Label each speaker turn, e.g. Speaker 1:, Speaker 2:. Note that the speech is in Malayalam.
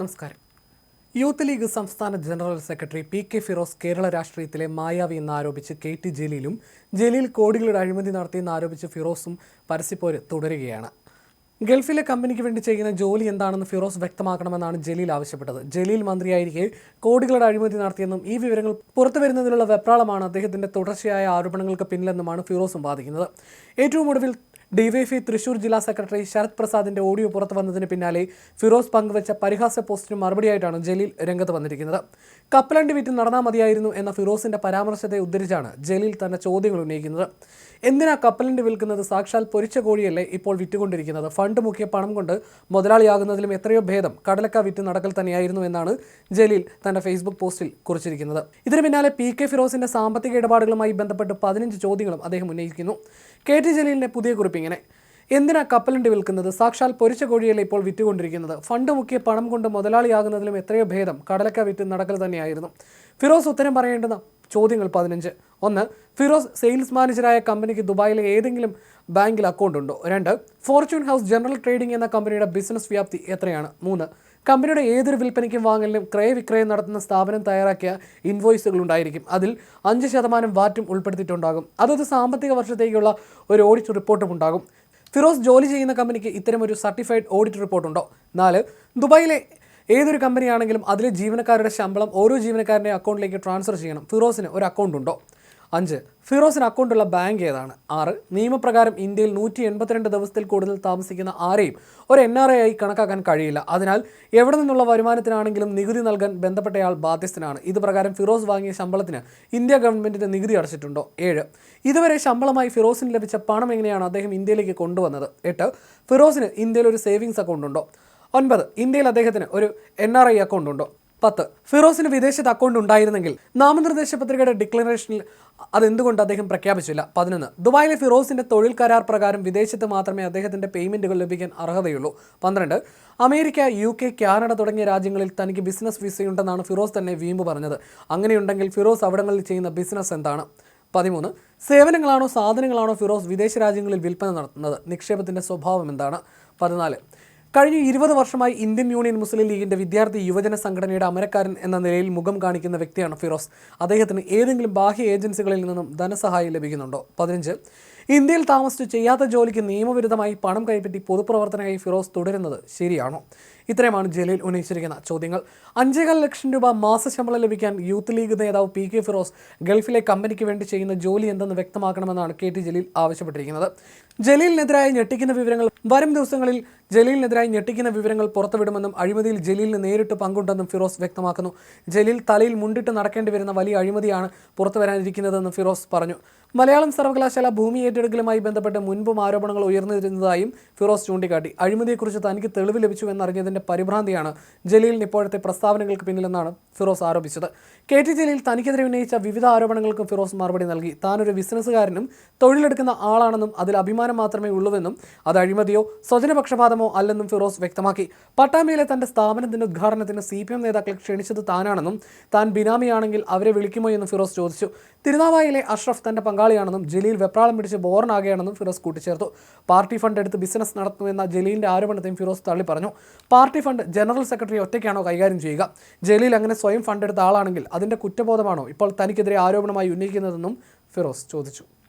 Speaker 1: നമസ്കാരം. യൂത്ത് ലീഗ് സംസ്ഥാന general secretary P K Firoz Kerala രാഷ്ട്രീയത്തിലെ മായാവി എന്നാരോപിച്ച് കെ ടി ജലീലും ജലീൽ കോടികളുടെ അഴിമതി നടത്തിയെന്ന് ആരോപിച്ച് ഫിറോസും പരസ്യപ്പോര് തുടരുകയാണ്. ഗൾഫിലെ കമ്പനിക്ക് വേണ്ടി ചെയ്യുന്ന ജോലി എന്താണെന്ന് ഫിറോസ് വ്യക്തമാക്കണമെന്നാണ് ജലീൽ ആവശ്യപ്പെട്ടത്. ജലീൽ മന്ത്രിയായിരിക്കെ കോടികളുടെ അഴിമതി നടത്തിയെന്നും ഈ വിവരങ്ങൾ പുറത്തു വരുന്നതിലുള്ള വെപ്രാളമാണ് അദ്ദേഹത്തിന്റെ തുടർച്ചയായ ആരോപണങ്ങൾക്ക് പിന്നിലെന്നുമാണ് ഫിറോസും വാദിക്കുന്നത്. ഏറ്റവും ഒടുവിൽ ഡിവൈഎഫ്ഐ തൃശൂർ ജില്ലാ സെക്രട്ടറി ശരത് പ്രസാദിന്റെ ഓഡിയോ പുറത്തു വന്നതിന് പിന്നാലെ ഫിറോസ് പങ്കുവച്ച പരിഹാസ പോസ്റ്റിന് മറുപടിയായിട്ടാണ് ജലീൽ രംഗത്ത് വന്നിരിക്കുന്നത്. കപ്പലണ്ടി വിറ്റ് നടന്നാൽ മതിയായിരുന്നു എന്ന ഫിറോസിന്റെ പരാമർശത്തെ ഉദ്ധരിച്ചാണ് ജലീൽ തന്റെ ചോദ്യങ്ങൾ ഉന്നയിക്കുന്നത്. എന്തിനാ കപ്പലണ്ടി വിൽക്കുന്നത് സാക്ഷാൽ പൊരിച്ച കോഴിയല്ലേ ഇപ്പോൾ വിറ്റുകൊണ്ടിരിക്കുന്നത്? ഫണ്ട് മുക്കിയ പണം കൊണ്ട് മുതലാളിയാകുന്നതിലും എത്രയോ ഭേദം കടലക്ക വിറ്റ് നടക്കൽ തന്നെയായിരുന്നു എന്നാണ് ജലീൽ തന്റെ ഫേസ്ബുക്ക് പോസ്റ്റിൽ കുറിച്ചിരിക്കുന്നത്. ഇതിനു പിന്നാലെ പി കെ ഫിറോസിന്റെ സാമ്പത്തിക ഇടപാടുകളുമായി ബന്ധപ്പെട്ട് പതിനഞ്ച് ചോദ്യങ്ങളും അദ്ദേഹം ഉന്നയിക്കുന്നു. കെ ടി ജലീലിന്റെ പുതിയ കുറിപ്പ് ഇങ്ങനെ. എന്തിനാ കപ്പലണ്ടി വിൽക്കുന്നത്? സാക്ഷാൽ പൊരിച്ച കോഴിയല്ലേ ഇപ്പോൾ വിറ്റുകൊണ്ടിരിക്കുന്നത്. ഫണ്ട് മുക്കിയ പണം കൊണ്ട് മുതലാളിയാകുന്നതിലും എത്രയോ ഭേദം. കടലക്ക വിറ്റ് നടക്കൽ തന്നെയായിരുന്നു. ഫിറോസ് ഉത്തരം പറയേണ്ടുന്ന ചോദ്യങ്ങൾ പതിനഞ്ച്. ഒന്ന് ഫിറോസ് സെയിൽസ് മാനേജറായ കമ്പനിക്ക് ദുബായിലെ ഏതെങ്കിലും ബാങ്കിൽ അക്കൗണ്ട് ഉണ്ടോ? രണ്ട് ഫോർച്യൂൺ ഹൗസ് ജനറൽ ട്രേഡിംഗ് എന്ന കമ്പനിയുടെ ബിസിനസ് വ്യാപ്തി എത്രയാണ്? മൂന്ന് കമ്പനിയുടെ ഏതൊരു വിൽപ്പനയ്ക്കും വാങ്ങലിനും ക്രയവിക്രയം നടത്തുന്ന സ്ഥാപനം തയ്യാറാക്കിയ ഇൻവോയ്സുകൾ ഉണ്ടായിരിക്കും. അതിൽ അഞ്ച് ശതമാനം വാറ്റും ഉൾപ്പെടുത്തിയിട്ടുണ്ടാകും. അതത് സാമ്പത്തിക വർഷത്തേക്കുള്ള ഒരു ഓഡിറ്റ് റിപ്പോർട്ടും ഉണ്ടാകും. ഫിറോസ് ജോലി ചെയ്യുന്ന കമ്പനിക്ക് ഇത്തരം ഒരു സർട്ടിഫൈഡ് ഓഡിറ്റ് റിപ്പോർട്ടുണ്ടോ? നാല് ദുബായിലെ ഏതൊരു കമ്പനിയാണെങ്കിലും അതിലെ ജീവനക്കാരുടെ ശമ്പളം ഓരോ ജീവനക്കാരന്റെ അക്കൗണ്ടിലേക്ക് ട്രാൻസ്ഫർ ചെയ്യണം. ഫിറോസിന് ഒരു അക്കൗണ്ട് ഉണ്ടോ? അഞ്ച് ഫിറോസിന് അക്കൗണ്ടുള്ള ബാങ്ക് ഏതാണ്? ആറ് നിയമപ്രകാരം ഇന്ത്യയിൽ നൂറ്റി എൺപത്തിരണ്ട് ദിവസത്തിൽ കൂടുതൽ താമസിക്കുന്ന ആരെയും ഒരു എൻ ആർ ഐ ആയി കണക്കാക്കാൻ കഴിയില്ല. അതിനാൽ എവിടെ നിന്നുള്ള വരുമാനത്തിനാണെങ്കിലും നികുതി നൽകാൻ ബന്ധപ്പെട്ടയാൾ ബാധ്യസ്ഥനാണ്. ഇത് പ്രകാരം ഫിറോസ് വാങ്ങിയ ശമ്പളത്തിന് ഇന്ത്യ ഗവൺമെന്റിന്റെ നികുതി അടച്ചിട്ടുണ്ടോ? ഏഴ് ഇതുവരെ ശമ്പളമായി ഫിറോസിന് ലഭിച്ച പണം എങ്ങനെയാണ് അദ്ദേഹം ഇന്ത്യയിലേക്ക് കൊണ്ടുവന്നത്? എട്ട് ഫിറോസിന് ഇന്ത്യയിൽ ഒരു സേവിങ്സ് അക്കൗണ്ട് ഉണ്ടോ? ഒൻപത് ഇന്ത്യയിൽ അദ്ദേഹത്തിന് ഒരു എൻ ആർ ഐ അക്കൗണ്ട് ഉണ്ടോ? പത്ത് ഫിറോസിന് വിദേശത്ത് അക്കൗണ്ട് ഉണ്ടായിരുന്നെങ്കിൽ നാമനിർദ്ദേശ പത്രികയുടെ ഡിക്ലറേഷനിൽ അതെന്തുകൊണ്ട് അദ്ദേഹം പ്രഖ്യാപിച്ചില്ല? പതിനൊന്ന് ദുബായിലെ ഫിറോസിന്റെ തൊഴിൽ കരാർ പ്രകാരം വിദേശത്ത് മാത്രമേ അദ്ദേഹത്തിന്റെ പേയ്മെന്റുകൾ ലഭിക്കാൻ അർഹതയുള്ളൂ. പന്ത്രണ്ട് അമേരിക്ക യു കെ കാനഡ തുടങ്ങിയ രാജ്യങ്ങളിൽ തനിക്ക് ബിസിനസ് വിസയുണ്ടെന്നാണ് ഫിറോസ് തന്നെ വീമ്പ് പറഞ്ഞത്. അങ്ങനെയുണ്ടെങ്കിൽ ഫിറോസ് അവിടങ്ങളിൽ ചെയ്യുന്ന ബിസിനസ് എന്താണ്? പതിമൂന്ന് സേവനങ്ങളാണോ സാധനങ്ങളാണോ ഫിറോസ് വിദേശ രാജ്യങ്ങളിൽ വിൽപ്പന നടത്തുന്നത്? നിക്ഷേപത്തിന്റെ സ്വഭാവം എന്താണ്? പതിനാല് കഴിഞ്ഞ ഇരുപത് വർഷമായി ഇന്ത്യൻ യൂണിയൻ മുസ്ലിം ലീഗിന്റെ വിദ്യാർത്ഥി യുവജന സംഘടനയുടെ അമരക്കാരൻ എന്ന നിലയിൽ മുഖം കാണിക്കുന്ന വ്യക്തിയാണ് ഫിറോസ്. അദ്ദേഹത്തിന് ഏതെങ്കിലും ബാഹ്യ ഏജൻസികളിൽ നിന്നും ധനസഹായം ലഭിക്കുന്നുണ്ടോ? പതിനഞ്ച്. ഇന്ത്യയിൽ താമസിച്ച് ചെയ്യാത്ത ജോലിക്ക് നിയമവിരുദ്ധമായി പണം കൈപ്പറ്റി പൊതുപ്രവർത്തനമായി ഫിറോസ് തുടരുന്നത് ശരിയാണോ? ഇത്രയുമാണ് ജലീൽ ഉന്നയിച്ചിരിക്കുന്ന ചോദ്യങ്ങൾ. അഞ്ചേകാൽ ലക്ഷം രൂപ മാസശമ്പളം ലഭിക്കാൻ യൂത്ത് ലീഗ് നേതാവ് പി കെ ഫിറോസ് ഗൾഫിലെ കമ്പനിക്ക് വേണ്ടി ചെയ്യുന്ന ജോലി എന്തെന്ന് വ്യക്തമാക്കണമെന്നാണ് കെ ടി ജലീൽ ആവശ്യപ്പെട്ടിരിക്കുന്നത്. ജലീലിനെതിരായ ഞെട്ടിക്കുന്ന വിവരങ്ങൾ വരും ദിവസങ്ങളിൽ ജലീലിനെതിരായി ഞെട്ടിക്കുന്ന വിവരങ്ങൾ പുറത്തുവിടുമെന്നും അഴിമതിയിൽ ജലീലിന് നേരിട്ട് പങ്കുണ്ടെന്നും ഫിറോസ് വ്യക്തമാക്കുന്നു. ജലീൽ തലയിൽ മുണ്ടിട്ട് നടക്കേണ്ടി വരുന്ന വലിയ അഴിമതിയാണ് പുറത്തു വരാനിരിക്കുന്നതെന്നും ഫിറോസ് പറഞ്ഞു. മലയാളം സർവകലാശാല ഭൂമി ഏറ്റെടുക്കലുമായി ബന്ധപ്പെട്ട് മുൻപും ആരോപണങ്ങൾ ഉയർന്നിരുന്നതായും ഫിറോസ് ചൂണ്ടിക്കാട്ടി. അഴിമതിയെക്കുറിച്ച് തനിക്ക് തെളിവ് ലഭിച്ചു എന്നറിഞ്ഞതിന്റെ പരിഭ്രാന്തിയാണ്. ജലീലിന് ഇപ്പോഴത്തെ പ്രസ്താവനകൾക്ക് പിന്നിലെന്നാണ് ഫിറോസ് ആരോപിച്ചത്. കെ ടി ജലീൽ തനിക്കെതിരെ ഉന്നയിച്ച വിവിധ ആരോപണങ്ങൾക്കും ഫിറോസ് മറുപടി നൽകി. താനൊരു ബിസിനസ്സുകാരനും തൊഴിലെടുക്കുന്ന ആളാണെന്നും അതിൽ അഭിമാനം മാത്രമേ ഉള്ളൂവെന്നും അത് അഴിമതിയോ സ്വജനപക്ഷപാതമോ അല്ലെന്നും ഫിറോസ് വ്യക്തമാക്കി. പട്ടാമ്പിയിലെ തന്റെ സ്ഥാപനത്തിന്റെ ഉദ്ഘാടനത്തിന് സി പി എം നേതാക്കളെ ക്ഷണിച്ചത് താനാണെന്നും താൻ ബിനാമിയാണെങ്കിൽ അവരെ വിളിക്കുമോ എന്നും ഫിറോസ് ചോദിച്ചു. തിരുനാവായിലെ അഷ്റഫ് തന്റെ പങ്കാളിയാണെന്നും ജലീൽ വെപ്രാളം പിടിച്ച് ബോറനാകുകയാണെന്നും ഫിറോസ് കൂട്ടിച്ചേർത്തു. പാർട്ടി ഫണ്ട് എടുത്ത് ബിസിനസ് നടത്തുമെന്ന ജലീലിന്റെ ആരോപണത്തെയും ഫിറോസ് തള്ളി പറഞ്ഞു പാർട്ടി ഫണ്ട് ജനറൽ സെക്രട്ടറി ഒറ്റയ്ക്കാണോ കൈകാര്യം ചെയ്യുക? ജലീൽ അങ്ങനെ സ്വയം ഫണ്ട് എടുത്ത ആളാണെങ്കിൽ അതിന്റെ കുറ്റബോധമാണോ ഇപ്പോൾ തനിക്കെതിരെ ആരോപണമായി ഉന്നയിക്കുന്നതെന്നും ഫിറോസ് ചോദിച്ചു.